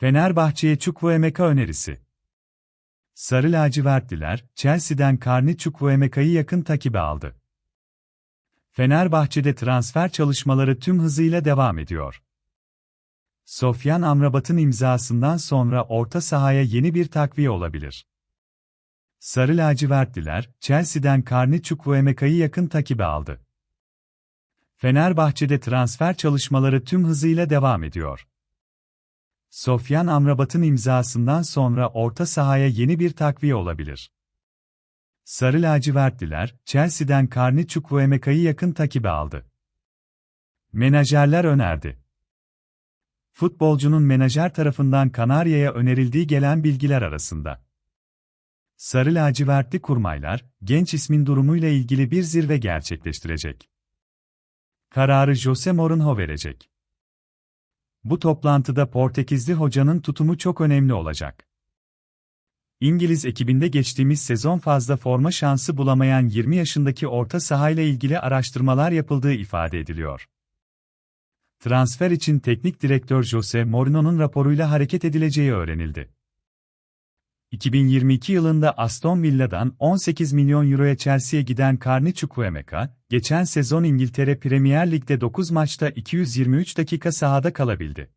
Fenerbahçe'ye Chukwuemeka önerisi. Sarı lacivertliler, Chelsea'den Karni Chukwuemeka'yı yakın takibe aldı. Fenerbahçe'de transfer çalışmaları tüm hızıyla devam ediyor. Sofyan Amrabat'ın imzasından sonra orta sahaya yeni bir takviye olabilir. Sarı lacivertliler, Chelsea'den Karni Chukwuemeka'yı yakın takibe aldı. Fenerbahçe'de transfer çalışmaları tüm hızıyla devam ediyor. Sofyan Amrabat'ın imzasından sonra orta sahaya yeni bir takviye olabilir. Sarı lacivertliler, Chelsea'den Karni Chukwuemeka'yı yakın takibe aldı. Menajerler önerdi. Futbolcunun menajer tarafından Kanarya'ya önerildiği gelen bilgiler arasında. Sarı lacivertli kurmaylar, genç ismin durumuyla ilgili bir zirve gerçekleştirecek. Kararı Jose Mourinho verecek. Bu toplantıda Portekizli hocanın tutumu çok önemli olacak. İngiliz ekibinde geçtiğimiz sezon fazla forma şansı bulamayan 20 yaşındaki orta sahayla ilgili araştırmalar yapıldığı ifade ediliyor. Transfer için teknik direktör Jose Mourinho'nun raporuyla hareket edileceği öğrenildi. 2022 yılında Aston Villa'dan 18 milyon euroya Chelsea'ye giden Karni Chukwuemeka, geçen sezon İngiltere Premier Lig'de 9 maçta 223 dakika sahada kalabildi.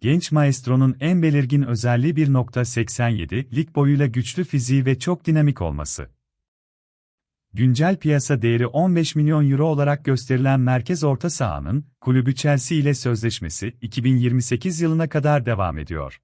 Genç maestronun en belirgin özelliği 1.87 lig boyuyla güçlü fiziği ve çok dinamik olması. Güncel piyasa değeri 15 milyon euro olarak gösterilen merkez orta sahanın, kulübü Chelsea ile sözleşmesi 2028 yılına kadar devam ediyor.